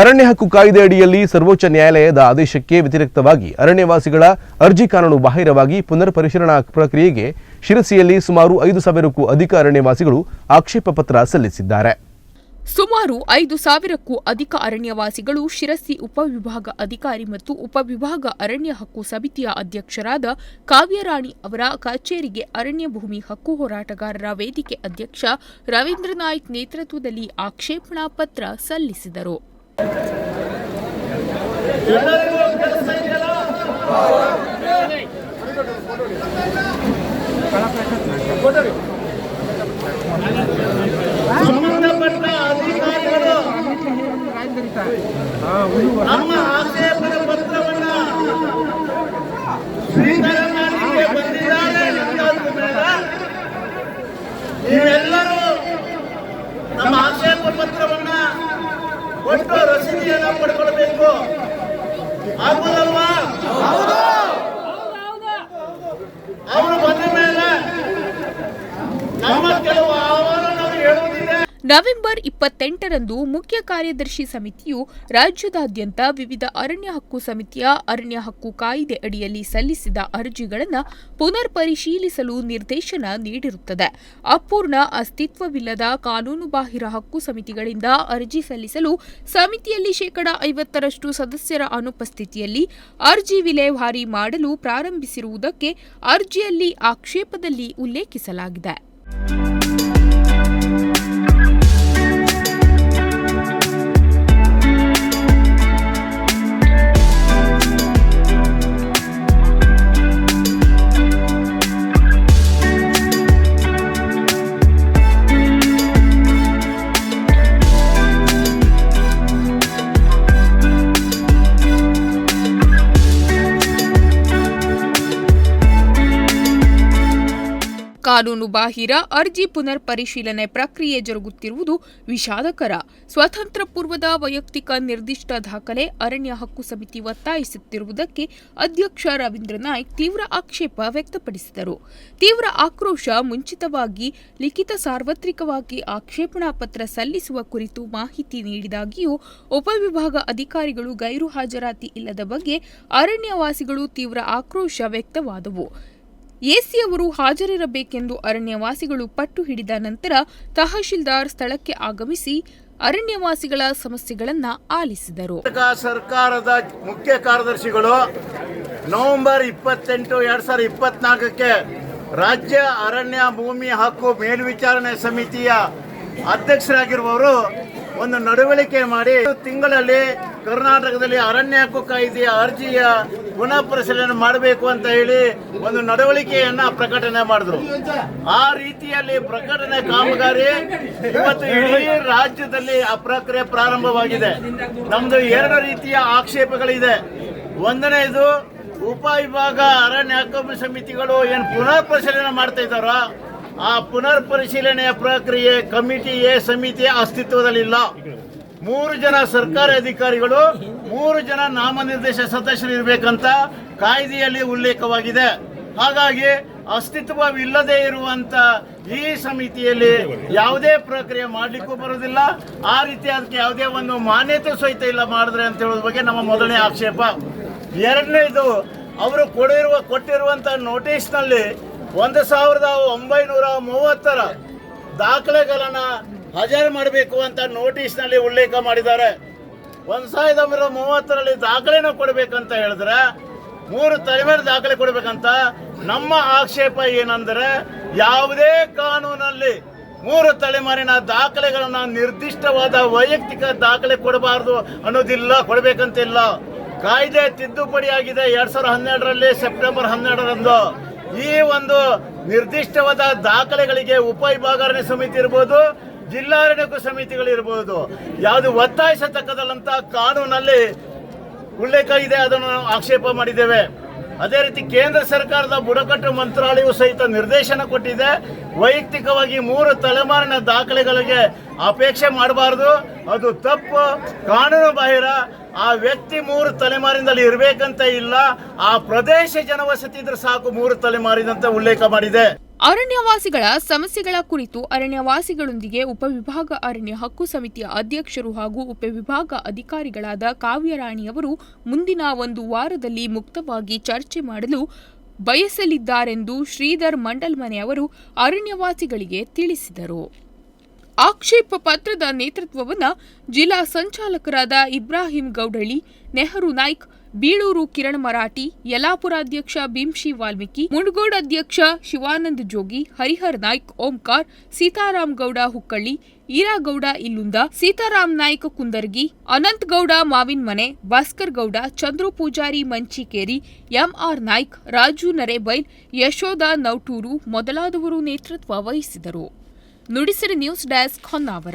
ಅರಣ್ಯ ಹಕ್ಕು ಕಾಯ್ದೆ ಅಡಿಯಲ್ಲಿ ಸರ್ವೋಚ್ಚ ನ್ಯಾಯಾಲಯದ ಆದೇಶಕ್ಕೆ ವ್ಯತಿರಿಕ್ತವಾಗಿ ಅರಣ್ಯವಾಸಿಗಳ ಅರ್ಜಿ ಕಾನೂನು ಬಾಹಿರವಾಗಿ ಪುನರ್ ಪರಿಶೀಲನಾ ಪ್ರಕ್ರಿಯೆಗೆ ಶಿರಸಿಯಲ್ಲಿ ಸುಮಾರು ಐದು ಸಾವಿರಕ್ಕೂ ಅಧಿಕ ಅರಣ್ಯವಾಸಿಗಳು ಆಕ್ಷೇಪ ಪತ್ರ ಸಲ್ಲಿಸಿದ್ದಾರೆ. ಸುಮಾರು ಐದು ಸಾವಿರಕ್ಕೂ ಅಧಿಕ ಅರಣ್ಯವಾಸಿಗಳು ಶಿರಸಿ ಉಪವಿಭಾಗ ಅಧಿಕಾರಿ ಮತ್ತು ಉಪವಿಭಾಗ ಅರಣ್ಯ ಹಕ್ಕು ಸಮಿತಿಯ ಅಧ್ಯಕ್ಷರಾದ ಕಾವ್ಯರಾಣಿ ಅವರ ಕಚೇರಿಗೆ ಅರಣ್ಯ ಭೂಮಿ ಹಕ್ಕು ಹೋರಾಟಗಾರರ ವೇದಿಕೆ ಅಧ್ಯಕ್ಷ ರವೀಂದ್ರ ನಾಯ್ಕ್ ನೇತೃತ್ವದಲ್ಲಿ ಆಕ್ಷೇಪಣಾ ಪತ್ರ ಸಲ್ಲಿಸಿದರು. ಸಂಬಂಧಪಟ್ಟ ಅಧಿಕಾರಿಗಳು. ನಮ್ಮ ಆಗುದಲ್ವಾ ನವೆಂಬರ್ ಇಪ್ಪತ್ತೆಂಟರಂದು ಮುಖ್ಯ ಕಾರ್ಯದರ್ಶಿ ಸಮಿತಿಯು ರಾಜ್ಯದಾದ್ಯಂತ ವಿವಿಧ ಅರಣ್ಯ ಹಕ್ಕು ಸಮಿತಿಯ ಅರಣ್ಯ ಹಕ್ಕು ಕಾಯ್ದೆ ಅಡಿಯಲ್ಲಿ ಸಲ್ಲಿಸಿದ ಅರ್ಜಿಗಳನ್ನು ಪುನರ್ ಪರಿಶೀಲಿಸಲು ನಿರ್ದೇಶನ ನೀಡಿರುತ್ತದೆ. ಅಪೂರ್ಣ ಅಸ್ತಿತ್ವವಿಲ್ಲದ ಕಾನೂನುಬಾಹಿರ ಹಕ್ಕು ಸಮಿತಿಗಳಿಂದ ಅರ್ಜಿ ಸಲ್ಲಿಸಲು ಸಮಿತಿಯಲ್ಲಿ ಶೇಕಡ ಐವತ್ತರಷ್ಟು ಸದಸ್ಯರ ಅನುಪಸ್ಥಿತಿಯಲ್ಲಿ ಅರ್ಜಿ ವಿಲೇವಾರಿ ಮಾಡಲು ಪ್ರಾರಂಭಿಸಿರುವುದಕ್ಕೆ ಅರ್ಜಿಯಲ್ಲಿ ಆಕ್ಷೇಪದಲ್ಲಿ ಉಲ್ಲೇಖಿಸಲಾಗಿದೆ. ಕಾನೂನು ಬಾಹಿರ, ಅರ್ಜಿ ಪುನರ್ ಪರಿಶೀಲನೆ ಪ್ರಕ್ರಿಯೆ ಜರುಗುತ್ತಿರುವುದು ವಿಷಾದಕರ. ಸ್ವಾತಂತ್ರ್ಯ ಪೂರ್ವದ ವೈಯಕ್ತಿಕ ನಿರ್ದಿಷ್ಟ ದಾಖಲೆ ಅರಣ್ಯ ಹಕ್ಕು ಸಮಿತಿ ಒತ್ತಾಯಿಸುತ್ತಿರುವುದಕ್ಕೆ ಅಧ್ಯಕ್ಷ ರವೀಂದ್ರ ನಾಯ್ಕ್ ತೀವ್ರ ಆಕ್ಷೇಪ ವ್ಯಕ್ತಪಡಿಸಿದರು. ತೀವ್ರ ಆಕ್ರೋಶ, ಮುಂಚಿತವಾಗಿ ಲಿಖಿತ ಸಾರ್ವತ್ರಿಕವಾಗಿ ಆಕ್ಷೇಪಣಾ ಪತ್ರ ಸಲ್ಲಿಸುವ ಕುರಿತು ಮಾಹಿತಿ ನೀಡಿದಾಗಿಯೂ ಉಪವಿಭಾಗ ಅಧಿಕಾರಿಗಳು ಗೈರು ಹಾಜರಾತಿ ಇಲ್ಲದ ಬಗ್ಗೆ ಅರಣ್ಯವಾಸಿಗಳು ತೀವ್ರ ಆಕ್ರೋಶ ವ್ಯಕ್ತವಾದವು. ಎಸಿ ಅವರು ಹಾಜರಿರಬೇಕೆಂದು ಅರಣ್ಯವಾಸಿಗಳು ಪಟ್ಟು ಹಿಡಿದ ನಂತರ ತಹಶೀಲ್ದಾರ್ ಸ್ಥಳಕ್ಕೆ ಆಗಮಿಸಿ ಅರಣ್ಯವಾಸಿಗಳ ಸಮಸ್ಯೆಗಳನ್ನ ಆಲಿಸಿದರು. ಸರ್ಕಾರದ ಮುಖ್ಯ ಕಾರ್ಯದರ್ಶಿಗಳು ನವೆಂಬರ್ ಇಪ್ಪತ್ತೆಂಟು, ಎರಡ್ ಸಾವಿರದ ಇಪ್ಪತ್ನಾಲ್ಕಕ್ಕೆ ರಾಜ್ಯ ಅರಣ್ಯ ಭೂಮಿ ಹಕ್ಕು ಮೇಲ್ವಿಚಾರಣೆ ಸಮಿತಿಯ ಅಧ್ಯಕ್ಷರಾಗಿರುವವರು ಒಂದು ನಡವಳಿಕೆ ಮಾಡಿ ತಿಂಗಳಲ್ಲಿ ಕರ್ನಾಟಕದಲ್ಲಿ ಅರಣ್ಯ ಹಕ್ಕು ಕಾಯ್ದೆಯ ಅರ್ಜಿಯ ಪುನಃ ಪರಿಶೀಲನೆ ಮಾಡಬೇಕು ಅಂತ ಹೇಳಿ ಒಂದು ನಡವಳಿಕೆಯನ್ನ ಪ್ರಕಟಣೆ ಮಾಡಿದ್ರು. ಆ ರೀತಿಯಲ್ಲಿ ಪ್ರಕಟಣೆ ಕಾಮಗಾರಿ ಇವತ್ತು ಇಡೀ ರಾಜ್ಯದಲ್ಲಿ ಆ ಪ್ರಕ್ರಿಯೆ ಪ್ರಾರಂಭವಾಗಿದೆ. ನಮ್ದು ಎರಡು ರೀತಿಯ ಆಕ್ಷೇಪಗಳಿದೆ. ಒಂದನೇದು ಉಪವಿಭಾಗ ಅರಣ್ಯ ಹಕ್ಕು ಸಮಿತಿಗಳು ಏನು ಪುನರ್ ಪರಿಶೀಲನೆ ಮಾಡ್ತಾ ಇದ್ದಾರೋ? ಆ ಪುನರ್ ಪರಿಶೀಲನೆಯ ಪ್ರಕ್ರಿಯೆ ಕಮಿಟಿ ಎ ಸಮಿತಿ ಅಸ್ತಿತ್ವದಲ್ಲಿಲ್ಲ. ಮೂರು ಜನ ಸರ್ಕಾರಿ ಅಧಿಕಾರಿಗಳು, ಮೂರು ಜನ ನಾಮನಿರ್ದೇಶ ಸದಸ್ಯರು ಇರಬೇಕಂತ ಕಾಯ್ದೆಯಲ್ಲಿ ಉಲ್ಲೇಖವಾಗಿದೆ. ಹಾಗಾಗಿ ಅಸ್ತಿತ್ವವಿಲ್ಲದೆ ಇರುವಂತ ಈ ಸಮಿತಿಯಲ್ಲಿ ಯಾವುದೇ ಪ್ರಕ್ರಿಯೆ ಮಾಡಲಿಕ್ಕೂ ಬರೋದಿಲ್ಲ ಆ ರೀತಿ ಅದಕ್ಕೆ ಯಾವುದೇ ಒಂದು ಮಾನ್ಯತೆ ಸಹಿತ ಇಲ್ಲ ಮಾಡಿದ್ರೆ ಅಂತ ಹೇಳೋದ್ರ ಬಗ್ಗೆ ನಮ್ಮ ಮೊದಲನೇ ಆಕ್ಷೇಪ. ಎರಡನೇದು, ಅವರು ಕೊಡಿರುವ, ಕೊಟ್ಟಿರುವಂತ ನೋಟಿಸ್ನಲ್ಲಿ ಒಂದು ಸಾವಿರದ ಒಂಬೈನೂರ ಮೂವತ್ತರ ದಾಖಲೆಗಳನ್ನ ಹಾಜರು ಮಾಡಬೇಕು ಅಂತ ನೋಟಿಸ್ನಲ್ಲಿ ಉಲ್ಲೇಖ ಮಾಡಿದ್ದಾರೆ. ಒಂದ್ ಸಾವಿರದ ಒಂಬೈನೂರ ಮೂವತ್ತರಲ್ಲಿ ದಾಖಲೆನ ಕೊಡಬೇಕಂತ ಹೇಳಿದ್ರೆ, ಮೂರು ತಲೆಮಾರು ದಾಖಲೆ ಕೊಡಬೇಕಂತ ನಮ್ಮ ಆಕ್ಷೇಪ ಏನಂದ್ರೆ, ಯಾವುದೇ ಕಾನೂನಲ್ಲಿ ಮೂರು ತಲೆಮಾರಿನ ದಾಖಲೆಗಳನ್ನ ನಿರ್ದಿಷ್ಟವಾದ ವೈಯಕ್ತಿಕ ದಾಖಲೆ ಕೊಡಬಾರದು ಅನ್ನೋದಿಲ್ಲ, ಕೊಡಬೇಕಂತಿಲ್ಲ. ಕಾಯ್ದೆ ತಿದ್ದುಪಡಿ ಆಗಿದೆ ಎರಡ್ ಸಾವಿರದ ಹನ್ನೆರಡರಲ್ಲಿ, ಸೆಪ್ಟೆಂಬರ್ ಹನ್ನೆರಡರಂದು. ಈ ಒಂದು ನಿರ್ದಿಷ್ಟವಾದ ದಾಖಲೆಗಳಿಗೆ ಉಪವಿಭಾಗರಣೆ ಸಮಿತಿ ಇರ್ಬೋದು ಜಿಲ್ಲಾರಣ್ಯಕ್ಕೂ ಸಮಿತಿಗಳಿರ್ಬೋದು. ಯಾವುದು ಒತ್ತಾಯಿಸತಕ್ಕದಲ್ಲಂತ ಕಾನೂನಲ್ಲಿ ಉಲ್ಲೇಖ ಇದೆ, ಅದನ್ನು ಆಕ್ಷೇಪ ಮಾಡಿದ್ದೇವೆ. ಅದೇ ರೀತಿ ಕೇಂದ್ರ ಸರ್ಕಾರದ ಬುಡಕಟ್ಟು ಮಂತ್ರಾಲಯವು ಸಹಿತ ನಿರ್ದೇಶನ ಕೊಟ್ಟಿದೆ. ವೈಯಕ್ತಿಕವಾಗಿ ಮೂರು ತಲೆಮಾರಿನ ದಾಖಲೆಗಳಿಗೆ ಅಪೇಕ್ಷೆ ಮಾಡಬಾರದು. ಅದು ತಪ್ಪು, ಕಾನೂನು ಬಾಹಿರ. ಆ ವ್ಯಕ್ತಿ ಮೂರು ತಲೆಮಾರಿನಲ್ಲಿ ಇರಬೇಕಂತ ಇಲ್ಲ. ಆ ಪ್ರದೇಶ ಜನವಸತಿ ಇದ್ರೆ ಸಾಕು, ಮೂರು ತಲೆಮಾರಿನಂತ ಉಲ್ಲೇಖ ಮಾಡಿದೆ. ಅರಣ್ಯವಾಸಿಗಳ ಸಮಸ್ಯೆಗಳ ಕುರಿತು ಅರಣ್ಯವಾಸಿಗಳೊಂದಿಗೆ ಉಪವಿಭಾಗ ಅರಣ್ಯ ಹಕ್ಕು ಸಮಿತಿಯ ಅಧ್ಯಕ್ಷರು ಹಾಗೂ ಉಪವಿಭಾಗ ಅಧಿಕಾರಿಗಳಾದ ಕಾವ್ಯರಾಣಿಯವರು ಮುಂದಿನ ಒಂದು ವಾರದಲ್ಲಿ ಮುಕ್ತವಾಗಿ ಚರ್ಚೆ ಮಾಡಲು ಬಯಸಲಿದ್ದಾರೆಂದು ಶ್ರೀಧರ್ ಮಂಡಲ್ಮನೆ ಅವರು ಅರಣ್ಯವಾಸಿಗಳಿಗೆ ತಿಳಿಸಿದರು. ಆಕ್ಷೇಪ ಪತ್ರದ ನೇತೃತ್ವವನ್ನು ಜಿಲ್ಲಾ ಸಂಚಾಲಕರಾದ ಇಬ್ರಾಹಿಂ ಗೌಡಳ್ಳಿ, ನೆಹರು ನಾಯ್ಕ್ ಬೀಳೂರು ಕಿರಣ್ ಮರಾಠಿ, ಯಲಾಪುರ ಅಧ್ಯಕ್ಷ ಭೀಮ್ಶಿ ವಾಲ್ಮೀಕಿ ಮುಂಡಗೋಡ್ ಅಧ್ಯಕ್ಷ ಶಿವಾನಂದ ಜೋಗಿ, ಹರಿಹರ್ ನಾಯ್ಕ್ ಓಂಕಾರ್ ಸೀತಾರಾಮ್ ಗೌಡ ಹುಕ್ಕಳ್ಳಿ ಈರಾಗೌಡ ಇಲ್ಲುಂದ ಸೀತಾರಾಮ್ ನಾಯ್ಕ ಕುಂದರ್ಗಿ, ಅನಂತ್ ಗೌಡ ಮಾವಿನ್ ಮನೆ, ಭಾಸ್ಕರ್ ಗೌಡ, ಚಂದ್ರು ಪೂಜಾರಿ ಮಂಚಿಕೇರಿ, ಎಂಆರ್ ನಾಯ್ಕ್, ರಾಜು ನರೇಬೈಲ್, ಯಶೋಧ ನೌಟೂರು ಮೊದಲಾದವರು ನೇತೃತ್ವ ವಹಿಸಿದರು. Nudisiri news desk Honnavar.